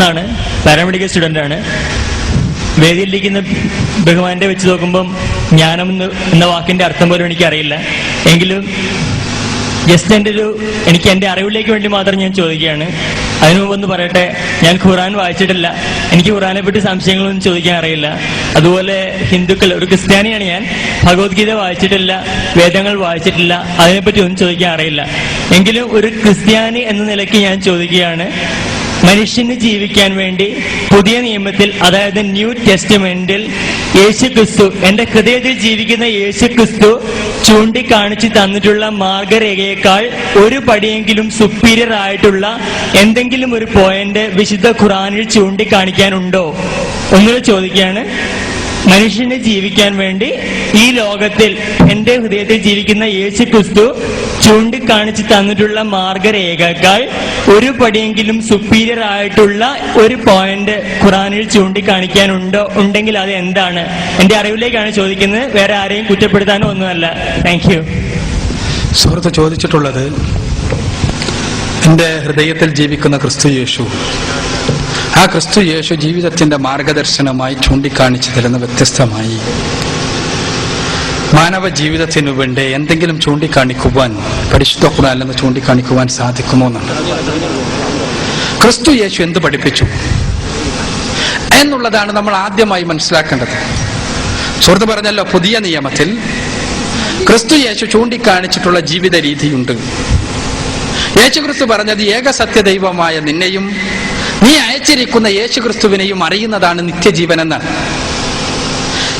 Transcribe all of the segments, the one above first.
എന്നാണ്. Paramedical student ആണ് വേദിയിലിരിക്കുന്ന ബഹുമാന്റെ വെച്ച് നോക്കുമ്പം ജ്ഞാനം എന്ന് വാക്കിന്റെ അർത്ഥം പോലും എനിക്കറിയില്ല. എങ്കിലും ജസ്റ്റ് എന്റെ ഒരു എനിക്ക് എന്റെ അറിവിലേക്ക് വേണ്ടി മാത്രം ഞാൻ ചോദിക്കുകയാണ്. അതിനു മുമ്പ് ഒന്ന് പറയട്ടെ ഞാൻ ഖുറാൻ വായിച്ചിട്ടില്ല. എനിക്ക് ഖുറാനെ പറ്റി സംശയങ്ങളൊന്നും ചോദിക്കാൻ അറിയില്ല. അതുപോലെ ഹിന്ദുക്കൾ ഒരു ക്രിസ്ത്യാനിയാണ് ഞാൻ. ഭഗവത്ഗീത വായിച്ചിട്ടില്ല വേദങ്ങൾ വായിച്ചിട്ടില്ല അതിനെപ്പറ്റി ഒന്നും ചോദിക്കാൻ അറിയില്ല. എങ്കിലും ഒരു ക്രിസ്ത്യാനി എന്ന നിലയ്ക്ക് ഞാൻ ചോദിക്കുകയാണ്. മനുഷ്യന് ജീവിക്കാൻ വേണ്ടി പുതിയ നിയമത്തിൽ അതായത് ന്യൂ ടെസ്റ്റ്മെന്റിൽ യേശു ക്രിസ്തു എന്റെ ഹൃദയത്തിൽ ജീവിക്കുന്ന യേശു ക്രിസ്തു ചൂണ്ടിക്കാണിച്ച് തന്നിട്ടുള്ള മാർഗരേഖയേക്കാൾ ഒരു പടിയെങ്കിലും സുപ്പീരിയർ ആയിട്ടുള്ള എന്തെങ്കിലും ഒരു പോയിന്റ് വിശുദ്ധ ഖുറാനിൽ ചൂണ്ടിക്കാണിക്കാനുണ്ടോ? ഒന്നുകൂടെ ചോദിക്കുകയാണ്. മനുഷ്യന് ജീവിക്കാൻ വേണ്ടി ഈ ലോകത്തിൽ എന്റെ ഹൃദയത്തിൽ ജീവിക്കുന്ന യേശു ക്രിസ്തു ചൂണ്ടിക്കാണിച്ച് തന്നിട്ടുള്ള മാർഗരേഖകൾ ഒരു പടിയെങ്കിലും സുപ്പീരിയർ ആയിട്ടുള്ള ഒരു പോയിന്റ് ഖുറാനിൽ ചൂണ്ടിക്കാണിക്കാനുണ്ടോ ഉണ്ടെങ്കിൽ അത് എന്താണ്? എന്റെ അറിവിലേക്കാണ് ചോദിക്കുന്നത്. വേറെ ആരെയും കുറ്റപ്പെടുത്താനോ ഒന്നുമല്ല. താങ്ക് യു സുഹൃത്ത് ചോദിച്ചിട്ടുള്ളത് എന്റെ ഹൃദയത്തിൽ ജീവിക്കുന്ന ക്രിസ്തു യേശു. ആ ക്രിസ്തു യേശു ജീവിതത്തിന്റെ മാർഗദർശനമായി ചൂണ്ടിക്കാണിച്ചു തരുന്ന വ്യത്യസ്തമായി. മാനവ ജീവിതത്തിനു വേണ്ടി എന്തെങ്കിലും ചൂണ്ടിക്കാണിക്കുവാൻ പരിശുദ്ധ നിന്ന് ചൂണ്ടിക്കാണിക്കുവാൻ സാധിക്കുമോ എന്നുണ്ട് ക്രിസ്തു യേശു എന്ത് പഠിപ്പിച്ചു? എന്നുള്ളതാണ് നമ്മൾ ആദ്യമായി മനസ്സിലാക്കേണ്ടത്. സുഹൃത്ത് പറഞ്ഞല്ലോ പുതിയ നിയമത്തിൽ ക്രിസ്തു യേശു ചൂണ്ടിക്കാണിച്ചിട്ടുള്ള ജീവിത രീതിയുണ്ട്. യേശു ക്രിസ്തു പറഞ്ഞത് ഏക സത്യദൈവമായ നിന്നെയും നീ അയച്ചിരിക്കുന്ന യേശു ക്രിസ്തുവിനെയും അറിയുന്നതാണ് നിത്യജീവൻ എന്നാണ്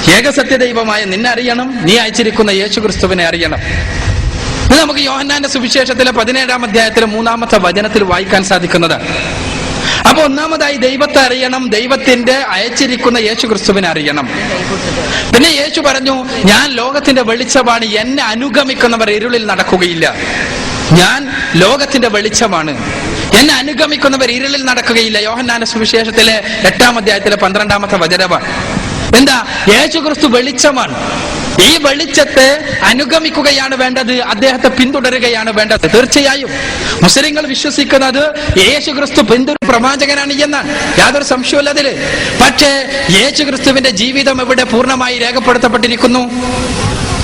ഏക സത്യദൈവമായ നിന്നെ അറിയണം നീ അയച്ചിരിക്കുന്ന യേശു ക്രിസ്തുവിനെ അറിയണം. ഇത് നമുക്ക് യോഹന്നാന്റെ സുവിശേഷത്തിലെ പതിനേഴാം അധ്യായത്തിലെ മൂന്നാമത്തെ വചനത്തിൽ വായിക്കാൻ സാധിക്കുന്നത്. അപ്പൊ ഒന്നാമതായി ദൈവത്തെ അറിയണം ദൈവത്തിന്റെ അയച്ചിരിക്കുന്ന യേശു ക്രിസ്തുവിനെ അറിയണം. പിന്നെ യേശു പറഞ്ഞു ഞാൻ ലോകത്തിന്റെ വെളിച്ചമാണ് എന്നെ അനുഗമിക്കുന്നവർ ഇരുളിൽ നടക്കുകയില്ല. ഞാൻ ലോകത്തിന്റെ വെളിച്ചമാണ് എന്നെ അനുഗമിക്കുന്നവർ ഇരുളിൽ നടക്കുകയില്ല. യോഹന്നാന സുവിശേഷത്തിലെ എട്ടാം അധ്യായത്തിലെ പന്ത്രണ്ടാമത്തെ വചനമാണ്. എന്താ? യേശുക്രിസ്തു വെളിച്ചമാണ്. ഈ വെളിച്ചത്തെ അനുഗമിക്കുകയാണ് വേണ്ടത്. അദ്ദേഹത്തെ പിന്തുടരുകയാണ് വേണ്ടത്. തീർച്ചയായും മുസ്ലിങ്ങൾ വിശ്വസിക്കുന്നത് യേശു ക്രിസ്തു പിന്തുടർ പ്രവാചകനാണ് എന്നാണ് യാതൊരു സംശയമില്ല അതിൽ. പക്ഷേ യേശു ക്രിസ്തുവിന്റെ ജീവിതം എവിടെ പൂർണമായി രേഖപ്പെടുത്തപ്പെട്ടിരിക്കുന്നു?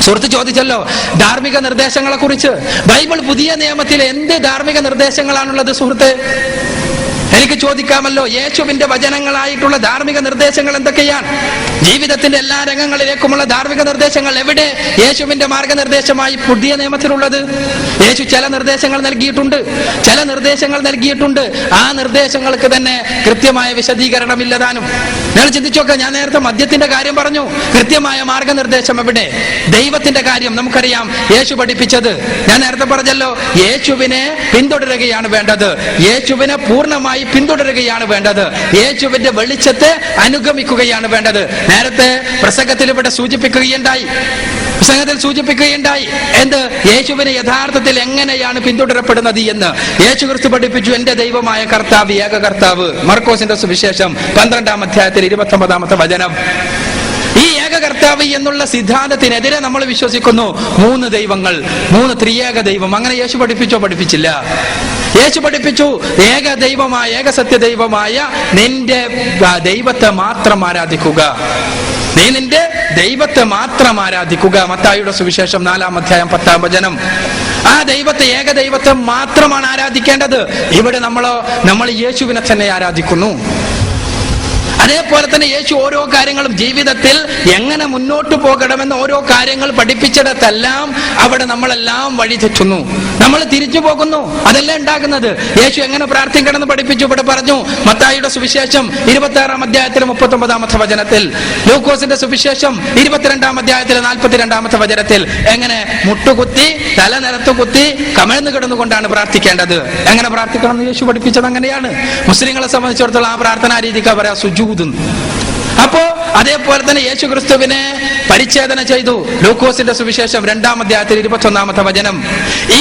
സുഹൃത്ത് ചോദിച്ചല്ലോ ധാർമ്മിക നിർദ്ദേശങ്ങളെ കുറിച്ച് ബൈബിൾ പുതിയ നിയമത്തിൽ എന്ത് ധാർമ്മിക നിർദ്ദേശങ്ങളാണുള്ളത് സുഹൃത്ത്? എനിക്ക് ചോദിക്കാമല്ലോ യേശുവിന്റെ വചനങ്ങളായിട്ടുള്ള ധാർമ്മിക നിർദ്ദേശങ്ങൾ എന്തൊക്കെയാണ്? ജീവിതത്തിന്റെ എല്ലാ രംഗങ്ങളിലേക്കുമുള്ള ധാർമ്മിക നിർദ്ദേശങ്ങൾ എവിടെ? യേശുവിന്റെ മാർഗനിർദ്ദേശമായി പുതിയ നിയമത്തിലുള്ളത്. യേശു ചില നിർദ്ദേശങ്ങൾ നൽകിയിട്ടുണ്ട് ചില നിർദ്ദേശങ്ങൾ നൽകിയിട്ടുണ്ട്. ആ നിർദ്ദേശങ്ങൾക്ക് തന്നെ കൃത്യമായ വിശദീകരണം ഇല്ലതാനും നിങ്ങൾ ചിന്തിച്ചോക്കെ ഞാൻ നേരത്തെ മദ്യത്തിന്റെ കാര്യം പറഞ്ഞു. കൃത്യമായ മാർഗനിർദ്ദേശം എവിടെ? ദൈവത്തിന്റെ കാര്യം നമുക്കറിയാം. യേശു പഠിപ്പിച്ചത്. ഞാൻ നേരത്തെ പറഞ്ഞല്ലോ യേശുവിനെ പിന്തുടരുകയാണ് വേണ്ടത്. യേശുവിനെ പൂർണമായി പിന്തുടരുകയാണ് വേണ്ടത്. യേശുവിന്റെ വെളിച്ചത്തെ അനുഗമിക്കുകയാണ് വേണ്ടത്. നേരത്തെ പ്രസംഗത്തിൽ ഇവിടെ സൂചിപ്പിക്കുകയുണ്ടായി. പ്രസംഗത്തിൽ സൂചിപ്പിക്കുകയുണ്ടായി. എന്ത്? യേശുവിനെ യഥാർത്ഥത്തിൽ എങ്ങനെയാണ് പിന്തുടരപ്പെടുന്നത് എന്ന്. യേശു ക്രിസ്തു പഠിപ്പിച്ചു എന്റെ ദൈവമായ കർത്താവ് ഏക കർത്താവ്. മർക്കോസിന്റെ സുവിശേഷം പന്ത്രണ്ടാം അധ്യായത്തിൽ ഇരുപത്തി ഒമ്പതാമത്തെ വചനം. ഈ ഏക കർത്താവ് എന്നുള്ള സിദ്ധാന്തത്തിനെതിരെ നമ്മൾ വിശ്വസിക്കുന്നു. മൂന്ന് ദൈവങ്ങൾ മൂന്ന് ത്രിയേക ദൈവം. അങ്ങനെ യേശു പഠിപ്പിച്ചോ പഠിപ്പിച്ചില്ല. യേശു പഠിപ്പിച്ചു. ഏക ദൈവമായ ഏക സത്യ ദൈവമായ നിന്റെ ദൈവത്തെ മാത്രം ആരാധിക്കുക. നീ നിന്റെ ദൈവത്തെ മാത്രം ആരാധിക്കുക. മത്തായിയുടെ സുവിശേഷം നാലാം അധ്യായം പത്താം വചനം. ആ ദൈവത്തെ ഏക ദൈവത്തെ മാത്രമാണ് ആരാധിക്കേണ്ടത്. ഇവിടെ നമ്മളോ നമ്മൾ യേശുവിനെ തന്നെ ആരാധിക്കുന്നു. അതേപോലെ തന്നെ യേശു ഓരോ കാര്യങ്ങളും ജീവിതത്തിൽ എങ്ങനെ മുന്നോട്ട് പോകണമെന്ന് ഓരോ കാര്യങ്ങൾ പഠിപ്പിച്ചിടത്തെല്ലാം അവിടെ നമ്മളെല്ലാം വഴി തെറ്റുന്നു. നമ്മൾ തിരിച്ചു പോകുന്നു. അതല്ല ഉണ്ടാകുന്നത്? യേശു എങ്ങനെ പ്രാർത്ഥിക്കണമെന്ന് പഠിപ്പിച്ചു. ഇവിടെ പറഞ്ഞു മത്തായിയുടെ സുവിശേഷം ഇരുപത്തി ആറാം അധ്യായത്തിൽ മുപ്പത്തി ഒമ്പതാമത്തെ വചനത്തിൽ ലൂക്കോസിന്റെ സുവിശേഷം ഇരുപത്തിരണ്ടാം അധ്യായത്തിലെ നാൽപ്പത്തിരണ്ടാമത്തെ വചനത്തിൽ എങ്ങനെ മുട്ടുകുത്തി തല നിലത്ത് കുത്തി കമഴ്ന്നു കിടന്നുകൊണ്ടാണ് പ്രാർത്ഥിക്കേണ്ടത്? എങ്ങനെ പ്രാർത്ഥിക്കണം എന്ന് യേശു പഠിപ്പിച്ചത് അങ്ങനെയാണ്. മുസ്ലിങ്ങളെ സംബന്ധിച്ചിടത്തോളം ആ പ്രാർത്ഥനാ രീതിക്ക് പറയാ സുജൂദ് അപ്പോ അതേപോലെ തന്നെ യേശു ക്രിസ്തുവിനെ പരിച്ഛേദന ചെയ്തു. ലൂക്കോസിന്റെ സുവിശേഷം രണ്ടാം അധ്യായത്തിൽ ഇരുപത്തി ഒന്നാമത്തെ വചനം.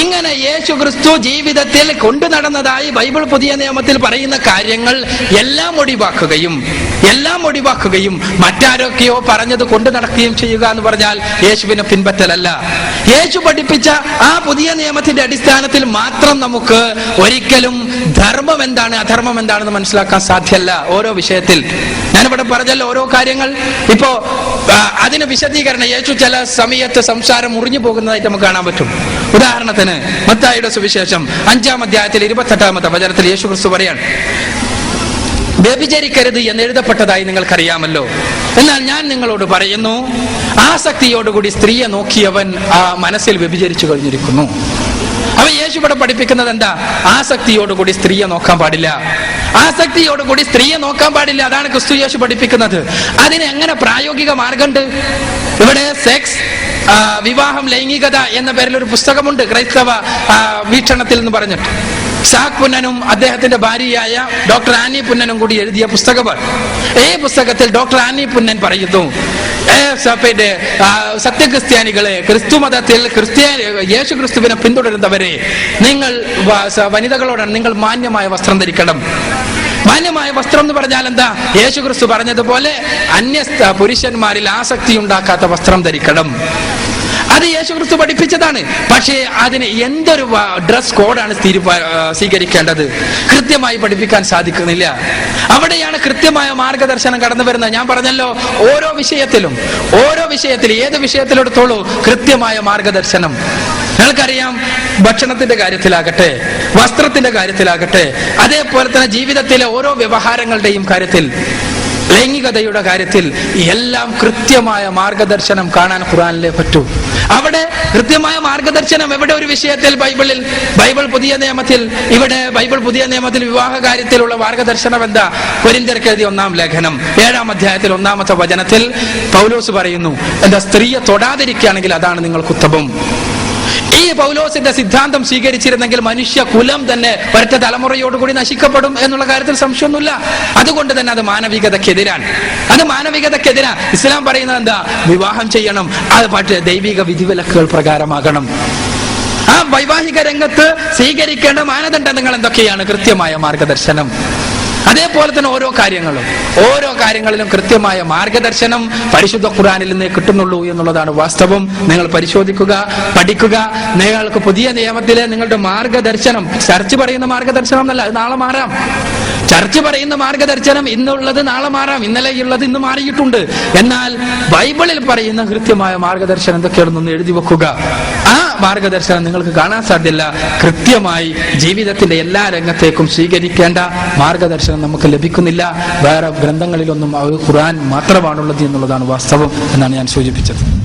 ഇങ്ങനെ യേശു ക്രിസ്തു ജീവിതത്തിൽ കൊണ്ടു നടന്നതായി ബൈബിൾ പുതിയ നിയമത്തിൽ പറയുന്ന കാര്യങ്ങൾ എല്ലാം ഒഴിവാക്കുകയും എല്ലാം ഒഴിവാക്കുകയും മറ്റാരൊക്കെയോ പറഞ്ഞത് കൊണ്ടു നടക്കുകയും ചെയ്യുക എന്ന് പറഞ്ഞാൽ യേശുവിനെ പിൻപറ്റലല്ല. യേശു പഠിപ്പിച്ച ആ പുതിയ നിയമത്തിന്റെ അടിസ്ഥാനത്തിൽ മാത്രം നമുക്ക് ഒരിക്കലും ധർമ്മം എന്താണ് അധർമ്മം എന്താണെന്ന് മനസ്സിലാക്കാൻ സാധ്യല്ല ഓരോ വിഷയത്തിൽ. ഞാനിവിടെ പറഞ്ഞല്ലോ ഓരോ കാര്യങ്ങൾ ഇപ്പോ അതിന് വിശദീകരണം യേശു ചില സമയത്ത് സംസാരം മുറിഞ്ഞു പോകുന്നതായിട്ട് നമുക്ക് കാണാൻ പറ്റും. ഉദാഹരണത്തിന് മത്തായിയുടെ സുവിശേഷം അഞ്ചാം അധ്യായത്തിൽ ഇരുപത്തെട്ടാമത്തെ വചനത്തിൽ യേശു ക്രിസ്തു പറയാണ് വ്യഭിചരിക്കരുത് എന്ന് എഴുതപ്പെട്ടതായി നിങ്ങൾക്കറിയാമല്ലോ. എന്നാൽ ഞാൻ നിങ്ങളോട് പറയുന്നു ആസക്തിയോടുകൂടി സ്ത്രീയെ നോക്കിയവൻ ആ മനസ്സിൽ വ്യഭിചരിച്ചു കഴിഞ്ഞിരിക്കുന്നു. അവ യേശു ഇവിടെ പഠിപ്പിക്കുന്നത് എന്താ? ആസക്തിയോടുകൂടി സ്ത്രീയെ നോക്കാൻ പാടില്ല. ആസക്തിയോടുകൂടി സ്ത്രീയെ നോക്കാൻ പാടില്ല. അതാണ് ക്രിസ്തു യേശു പഠിപ്പിക്കുന്നത്. അതിന് എങ്ങനെ പ്രായോഗിക മാർഗമുണ്ട്? ഇവിടെ സെക്സ് വിവാഹം ലൈംഗികത എന്ന പേരിൽ ഒരു പുസ്തകമുണ്ട്. ക്രൈസ്തവ വീക്ഷണത്തിൽ എന്ന് പറഞ്ഞിട്ട്. ഷാഖ് പുന്നനും അദ്ദേഹത്തിന്റെ ഭാര്യയായ ഡോക്ടർ ആനി പുന്നനും കൂടി എഴുതിയ പുസ്തകമാണ് ഈ പുസ്തകത്തിൽ ഡോക്ടർ ആനി പുന്നൻ പറയുന്നു ആ, സത്യക്രിസ്ത്യാനികളെ ക്രിസ്തു മതത്തിൽ ക്രിസ്ത്യാനി യേശു ക്രിസ്തുവിനെ പിന്തുടരുന്നവരെ നിങ്ങൾ വനിതകളോടാണ് നിങ്ങൾ മാന്യമായ വസ്ത്രം ധരിക്കണം. മാന്യമായ വസ്ത്രം എന്ന് പറഞ്ഞാൽ എന്താ? യേശു ക്രിസ്തു പറഞ്ഞതുപോലെ അന്യ പുരുഷന്മാരിൽ ആസക്തി ഉണ്ടാക്കാത്ത വസ്ത്രം ധരിക്കണം. അത് യേശു ക്രിസ്തു പഠിപ്പിച്ചതാണ്. പക്ഷേ അതിന് എന്തൊരു ഡ്രസ് കോഡാണ് സ്വീകരിക്കേണ്ടത്? കൃത്യമായി പഠിപ്പിക്കാൻ സാധിക്കുന്നില്ല. അവിടെയാണ് കൃത്യമായ മാർഗദർശനം കടന്നു വരുന്നത്. ഞാൻ പറഞ്ഞല്ലോ ഓരോ വിഷയത്തിലും ഓരോ വിഷയത്തിൽ ഏത് വിഷയത്തിലെടുത്തോളൂ കൃത്യമായ മാർഗദർശനം. നിങ്ങൾക്കറിയാം ഭക്ഷണത്തിന്റെ കാര്യത്തിലാകട്ടെ വസ്ത്രത്തിന്റെ കാര്യത്തിലാകട്ടെ അതേപോലെ തന്നെ ജീവിതത്തിലെ ഓരോ വ്യവഹാരങ്ങളുടെയും കാര്യത്തിൽ ലൈംഗികതയുടെ കാര്യത്തിൽ എല്ലാം കൃത്യമായ മാർഗദർശനം കാണാൻ ഖുറാനിലെ പറ്റൂ. അവിടെ കൃത്യമായ മാർഗദർശനം എവിടെ ഒരു വിഷയത്തിൽ ബൈബിളിൽ ബൈബിൾ പുതിയ നിയമത്തിൽ ഇവിടെ ബൈബിൾ പുതിയ നിയമത്തിൽ വിവാഹ കാര്യത്തിലുള്ള മാർഗദർശനം എന്താ? കൊരിന്ത്യർക്ക് എഴുതിയ ഒന്നാം ലേഖനം ഏഴാം അധ്യായത്തിൽ ഒന്നാമത്തെ വചനത്തിൽ പൗലോസ് പറയുന്നു എന്താ സ്ത്രീയെ തൊടാതിരിക്കുകയാണെങ്കിൽ അതാണ് നിങ്ങൾക്ക് ഉത്തമം ഈ പൗലോസിന്റെ സിദ്ധാന്തം സ്വീകരിച്ചിരുന്നെങ്കിൽ മനുഷ്യ കുലം തന്നെ ഒരൊറ്റ തലമുറയോടുകൂടി നശിക്കപ്പെടും എന്നുള്ള കാര്യത്തിൽ സംശയമൊന്നുമില്ല. അതുകൊണ്ട് തന്നെ അത് മാനവികതക്കെതിരാണ്. അത് മാനവികതക്കെതിരാ. ഇസ്ലാം പറയുന്നത് എന്താ? വിവാഹം ചെയ്യണം. അത് പക്ഷേ ദൈവിക വിധിവിലക്കുകൾ പ്രകാരമാകണം. ആ വൈവാഹിക രംഗത്ത് സ്വീകരിക്കേണ്ട മാനദണ്ഡങ്ങൾ എന്തൊക്കെയാണ്? കൃത്യമായ മാർഗദർശനം. അതേപോലെ തന്നെ ഓരോ കാര്യങ്ങളും. ഓരോ കാര്യങ്ങളിലും കൃത്യമായ മാർഗദർശനം പരിശുദ്ധ ഖുറാനിൽ നിന്ന് കിട്ടുന്നുള്ളൂ എന്നുള്ളതാണ് വാസ്തവം. നിങ്ങൾ പരിശോധിക്കുക പഠിക്കുക. നിങ്ങൾക്ക് പുതിയ നിയമത്തിലെ നിങ്ങളുടെ മാർഗദർശനം ചർച്ച പറയുന്ന മാർഗദർശനം എന്നല്ല അത് നാളെ മാറാം. ചർച്ച് പറയുന്ന മാർഗദർശനം ഇന്നുള്ളത് നാളെ മാറാം ഇന്നലെ ഉള്ളത് ഇന്ന് മാറിയിട്ടുണ്ട്. എന്നാൽ ബൈബിളിൽ പറയുന്ന കൃത്യമായ മാർഗദർശനം എന്തൊക്കെയാണെന്നൊന്ന് എഴുതി വെക്കുക. ആ മാർഗദർശനം നിങ്ങൾക്ക് കാണാൻ സാധ്യല്ല. കൃത്യമായി ജീവിതത്തിന്റെ എല്ലാ രംഗത്തേക്കും സ്വീകരിക്കേണ്ട മാർഗദർശനം നമുക്ക് ലഭിക്കുന്നില്ല. വേറെ ഗ്രന്ഥങ്ങളിലൊന്നും ഖുർആൻ മാത്രമാണുള്ളത് എന്നുള്ളതാണ് വാസ്തവം എന്നാണ് ഞാൻ സൂചിപ്പിച്ചത്.